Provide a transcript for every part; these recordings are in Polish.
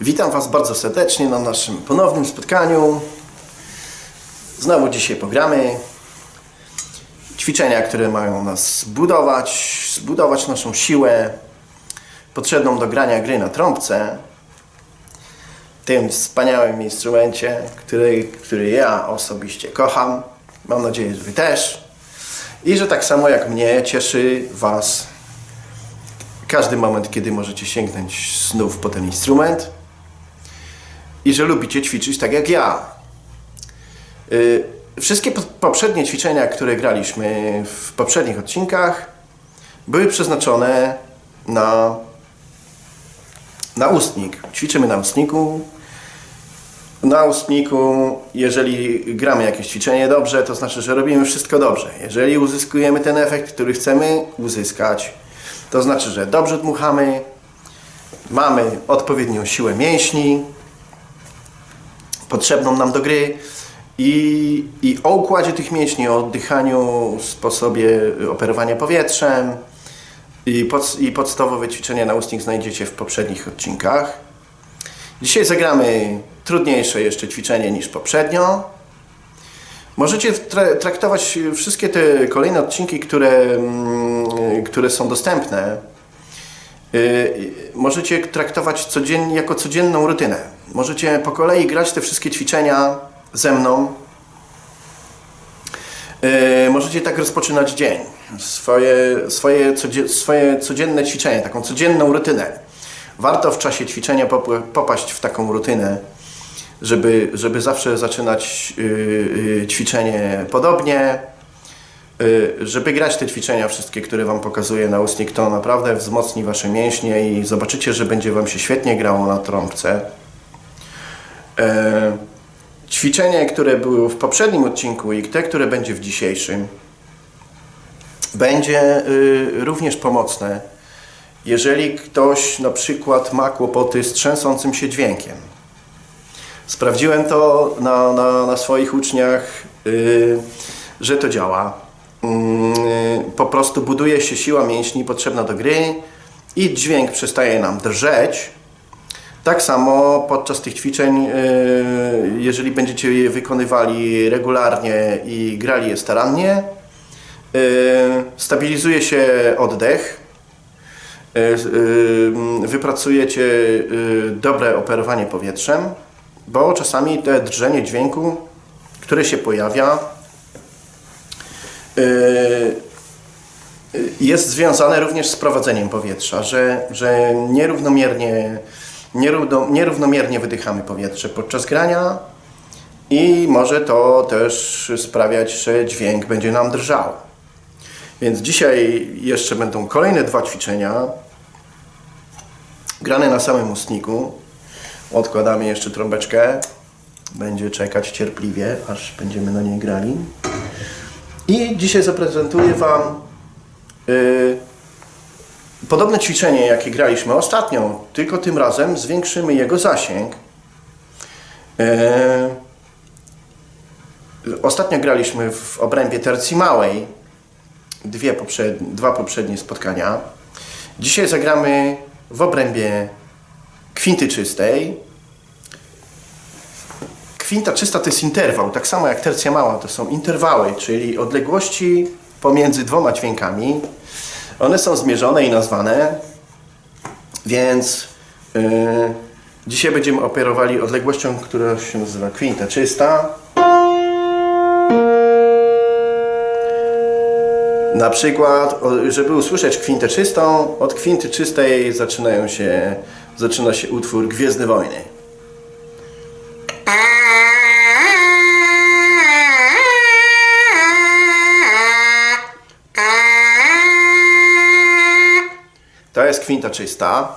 Witam Was bardzo serdecznie na naszym ponownym spotkaniu. Znowu dzisiaj programy. Ćwiczenia, które mają nas zbudować, zbudować naszą siłę potrzebną do grania gry na trąbce. Tym wspaniałym instrumencie, który, który ja osobiście kocham. Mam nadzieję, że Wy też. I że tak samo jak mnie cieszy Was każdy moment, kiedy możecie sięgnąć znów po ten instrument i że lubicie ćwiczyć tak jak ja. Y, Wszystkie po- poprzednie ćwiczenia, które graliśmy w poprzednich odcinkach, były przeznaczone na, na ustnik. Ćwiczymy na ustniku. Na ustniku, jeżeli gramy jakieś ćwiczenie dobrze, to znaczy, że robimy wszystko dobrze. Jeżeli uzyskujemy ten efekt, który chcemy uzyskać, to znaczy, że dobrze dmuchamy, mamy odpowiednią siłę mięśni, potrzebną nam do gry i, i o układzie tych mięśni, o oddychaniu, sposobie operowania powietrzem i, pod, i podstawowe ćwiczenia na ustnik znajdziecie w poprzednich odcinkach. Dzisiaj zagramy trudniejsze jeszcze ćwiczenie niż poprzednio. Możecie tra- traktować wszystkie te kolejne odcinki, które, mm, które są dostępne. Yy, Możecie traktować codziennie, jako codzienną rutynę. Możecie po kolei grać te wszystkie ćwiczenia ze mną. Yy, Możecie tak rozpoczynać dzień. Swoje, swoje, swoje codzienne ćwiczenie, taką codzienną rutynę. Warto w czasie ćwiczenia pop- popaść w taką rutynę, żeby, żeby zawsze zaczynać yy, ćwiczenie podobnie. Y, żeby grać te ćwiczenia wszystkie, które Wam pokazuję na ustnik, to naprawdę wzmocni Wasze mięśnie i zobaczycie, że będzie Wam się świetnie grało na trąbce. E, Ćwiczenie, które było w poprzednim odcinku i te, które będzie w dzisiejszym, będzie y, również pomocne, jeżeli ktoś na przykład ma kłopoty z trzęsącym się dźwiękiem. Sprawdziłem to na, na, na swoich uczniach, że to działa. Yy, po prostu buduje się siła mięśni potrzebna do gry i dźwięk przestaje nam drżeć. Tak samo podczas tych ćwiczeń, yy, jeżeli będziecie je wykonywali regularnie i grali je starannie, yy, stabilizuje się oddech, wypracujecie dobre operowanie powietrzem, bo czasami te drżenie dźwięku, które się pojawia, jest związane również z prowadzeniem powietrza, że, że nierównomiernie, nierówno, nierównomiernie wydychamy powietrze podczas grania i może to też sprawiać, że dźwięk będzie nam drżał. Więc dzisiaj jeszcze będą kolejne dwa ćwiczenia grane na samym ustniku. Odkładamy jeszcze trąbeczkę. Będzie czekać cierpliwie, aż będziemy na niej grali. I dzisiaj zaprezentuję Wam y, podobne ćwiczenie, jakie graliśmy ostatnio, tylko tym razem zwiększymy jego zasięg. Y, ostatnio graliśmy w obrębie tercji małej, dwie poprzed, dwa poprzednie spotkania. Dzisiaj zagramy w obrębie kwinty czystej. Kwinta czysta to jest interwał, tak samo jak tercja mała to są interwały, czyli odległości pomiędzy dwoma dźwiękami. One są zmierzone i nazwane, więc yy, dzisiaj będziemy operowali odległością, która się nazywa kwinta czysta. Na przykład, żeby usłyszeć kwintę czystą, od kwinty czystej zaczynają się, zaczyna się utwór Gwiezdne Wojny. Kwinta czysta.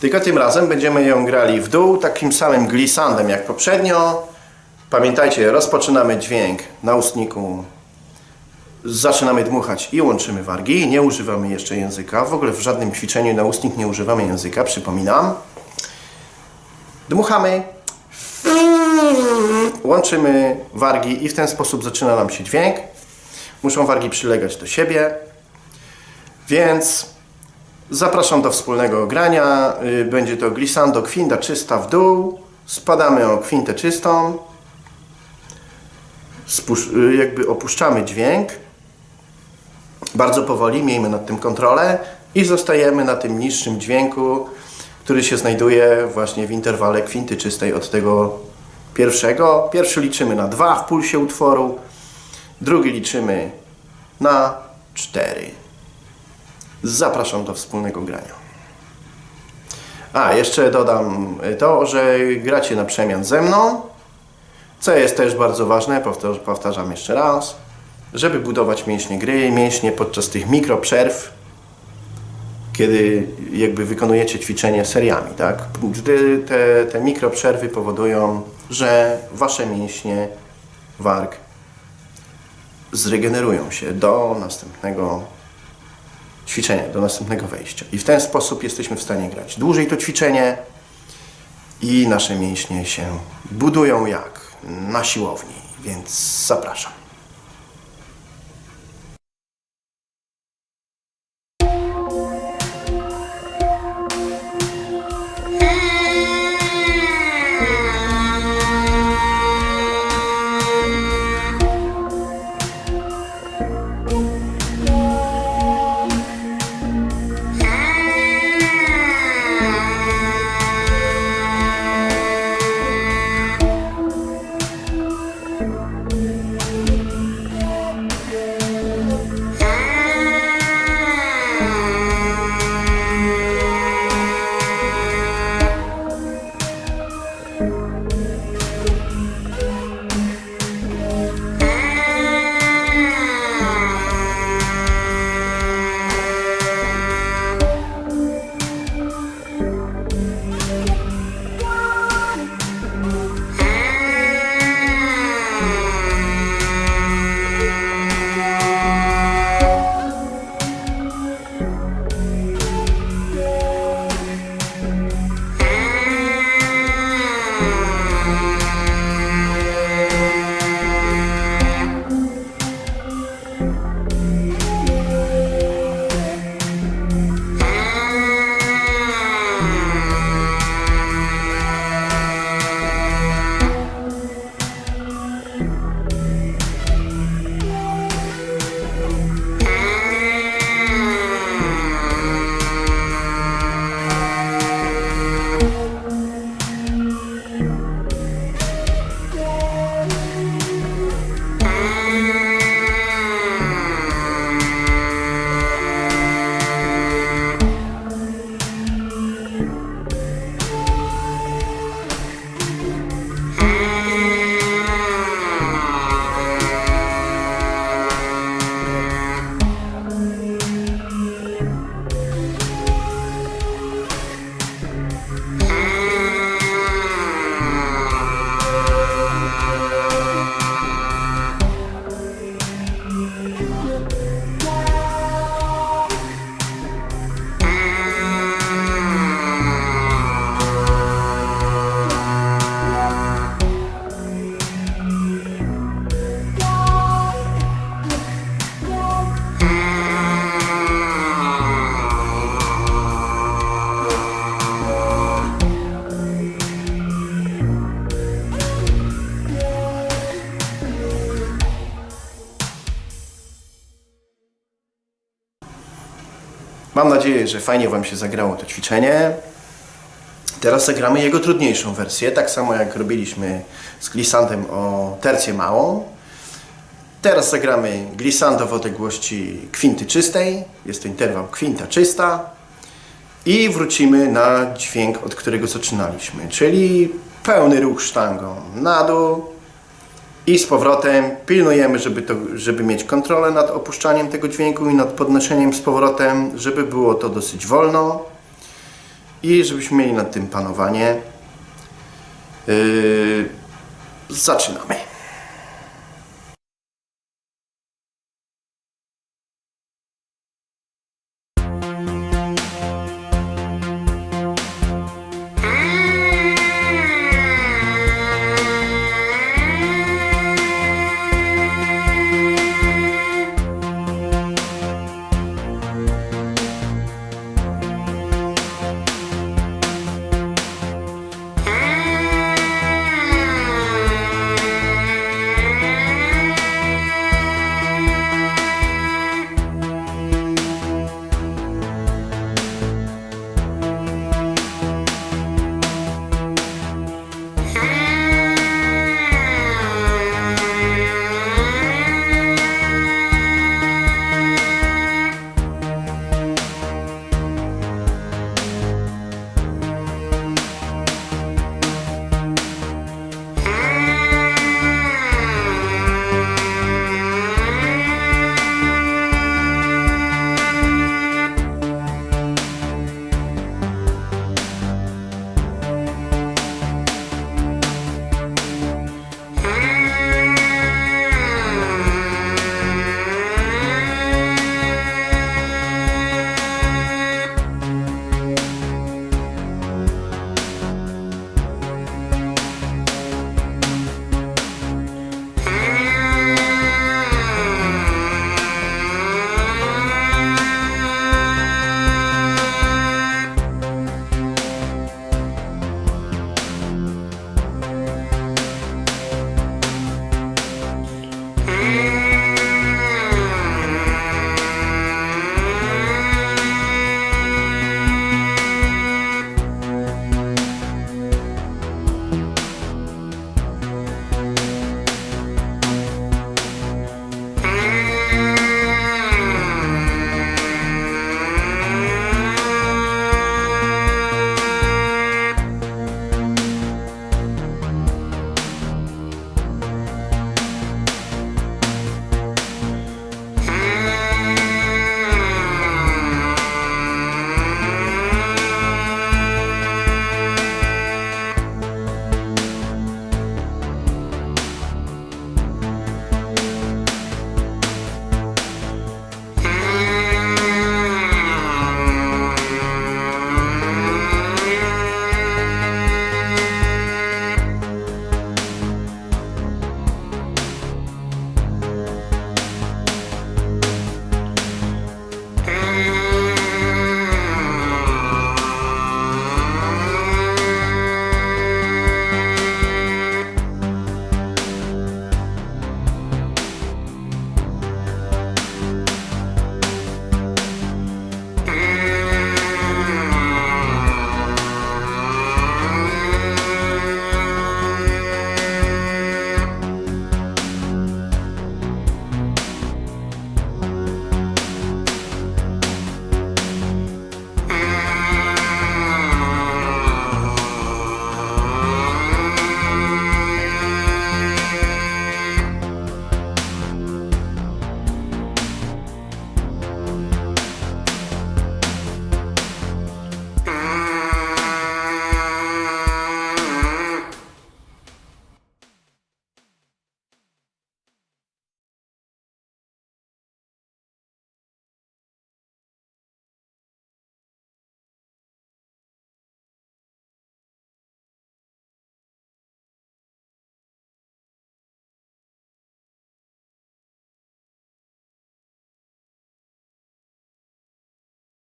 Tylko tym razem będziemy ją grali w dół takim samym glissandem jak poprzednio. Pamiętajcie, rozpoczynamy dźwięk na ustniku. Zaczynamy dmuchać i łączymy wargi. Nie używamy jeszcze języka. W ogóle w żadnym ćwiczeniu na ustnik nie używamy języka, przypominam. Dmuchamy. Łączymy wargi i w ten sposób zaczyna nam się dźwięk. Muszą wargi przylegać do siebie. Więc Zapraszam do wspólnego grania. Y, Będzie to glissando kwinta czysta w dół. Spadamy o kwintę czystą. Spusz- y, jakby opuszczamy dźwięk. Bardzo powoli, miejmy nad tym kontrolę i zostajemy na tym niższym dźwięku, który się znajduje właśnie w interwale kwinty czystej od tego pierwszego. Pierwszy liczymy na 2 w pulsie utworu, drugi liczymy na 4. Zapraszam do wspólnego grania. A, jeszcze dodam to, że gracie na przemian ze mną, co jest też bardzo ważne, powtarzam, jeszcze raz, żeby budować mięśnie gry, mięśnie podczas tych mikroprzerw, kiedy jakby wykonujecie ćwiczenie seriami, tak? Gdy te, te mikroprzerwy powodują, że wasze mięśnie warg zregenerują się do następnego ćwiczenia, do następnego wejścia. I w ten sposób jesteśmy w stanie grać dłużej to ćwiczenie i nasze mięśnie się budują jak na siłowni, więc zapraszam. Mam nadzieję, że fajnie Wam się zagrało to ćwiczenie. Teraz zagramy jego trudniejszą wersję, tak samo jak robiliśmy z glisandem o tercję małą. Teraz zagramy glissando w odległości kwinty czystej, jest to interwał kwinta czysta i wrócimy na dźwięk, od którego zaczynaliśmy, czyli pełny ruch sztangą na dół i z powrotem pilnujemy, żeby, to, żeby mieć kontrolę nad opuszczaniem tego dźwięku i nad podnoszeniem z powrotem, żeby było to dosyć wolno i żebyśmy mieli nad tym panowanie. Yy, zaczynamy.